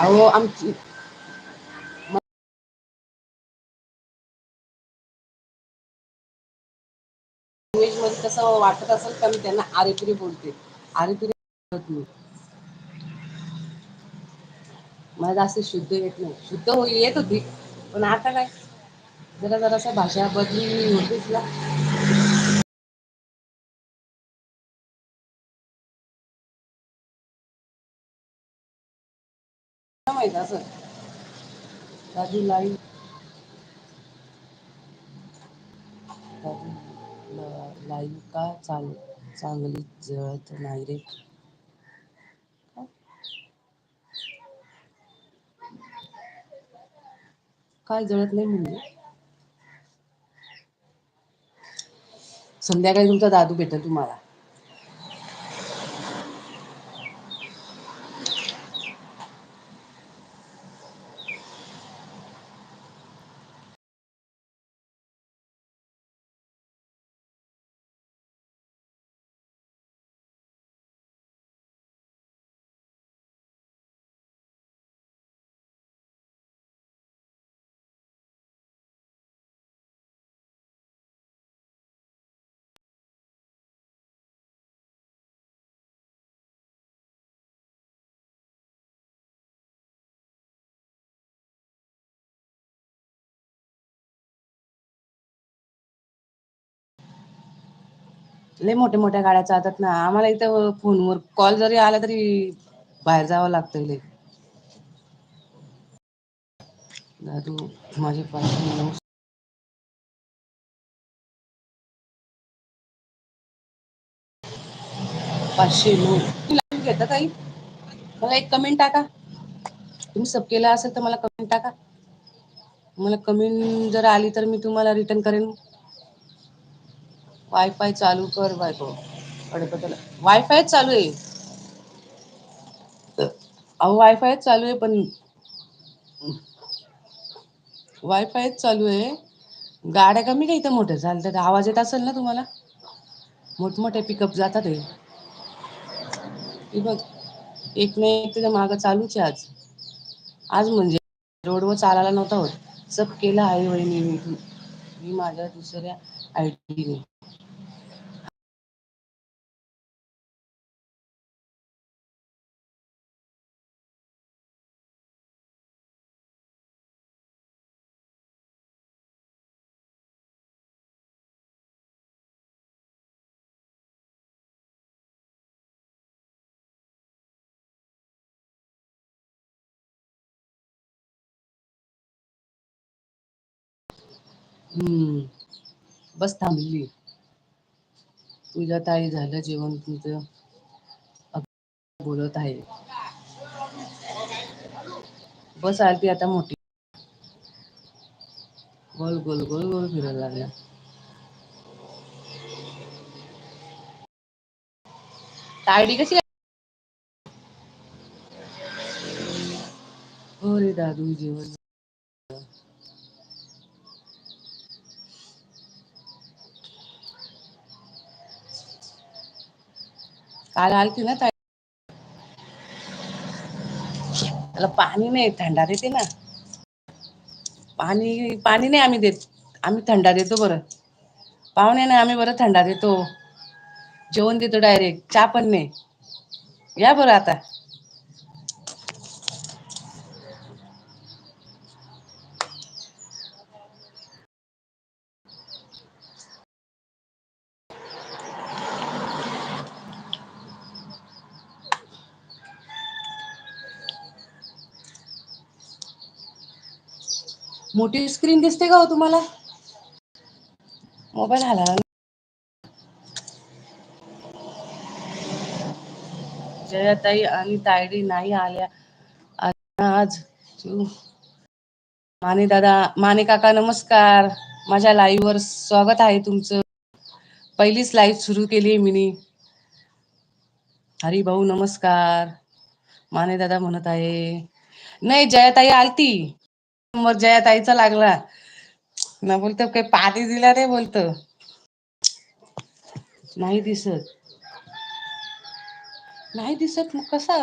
अहो आमची इंग्लिशमध्ये कसं वाटत असेल तर मी त्यांना आरेपिरी बोलते. आरेपिरी बोलत नाही. मला जास्त शुद्ध येत नाही. शुद्ध हो येत होती पण आता काय? जरा जरासा भाषा बदली होतीच ना. माहीत असं. दादू लाई. लाईव का चांग चांगली जळत नाही रे? काय जळत नाही म्हणजे? संध्याकाळी तुमचा दादू भेटेल तुम्हाला. लय मोठ्या मोठ्या गाड्या चालतात ना. आम्हाला इथं फोनवर कॉल जरी आला तरी बाहेर जावं लागतंय लय. दादू माझे पाचशे नऊ. पाचशे नऊ घेता ताई? मला एक कमेंट टाका. तुम्ही सब केला असेल तर मला कमेंट टाका. मला कमेंट जर आली तर मी तुम्हाला रिटर्न करेन. वायफाय चालू कर बायको कडकला वायफायच चालू आहे. अहो वायफायच चालू आहे पण वायफायच चालू आहे. गाड्या कमी का इथं मोठ्या? तर आवाज येत असेल ना तुम्हाला? मोठमोठे पिकअप जातात हे. बघ एक नाही एक त्याच्या मागं चालूच आहे आज. आज म्हणजे रोडवर चालायला नव्हता होत. सब केलं आहे वहिनी मी मी माझ्या दुसऱ्या आयडीने हम्म. बस थांबली. तुझ्या ताई झालं जेवण तुझं. बोलत आहे. बस आरती आता मोठी. गोल गोल गोल गोल फिरायला लागल्या. तायडी कशी हो रे दादू, जेवण काल आलती ना ताई. त्याला पाणी नाही थंडा देते ना. पाणी पाणी नाही आम्ही देत. आम्ही थंडा देतो बरं. पाहुणे ना आम्ही बरं थंडा देतो. जेवण देतो डायरेक्ट चहा पण नाही. या बरं आता. मोठी स्क्रीन दिसते का हो तुम्हाला? मोबाईल हलावा जयाताई आणि तायडी नाही आल्या. आज माने दादा माने काका नमस्कार. माझ्या लाईव्ह वर स्वागत आहे तुमचं. पहिलीच लाईव्ह सुरू केली मी हरी भाऊ नमस्कार. माने दादा म्हणत आहे. नाही जयाताई आलती. समोर जया ताईचा लागला. ना बोलतो काही पाणी दिला नाही बोलत. नाही दिसत. नाही दिसत मग कसा?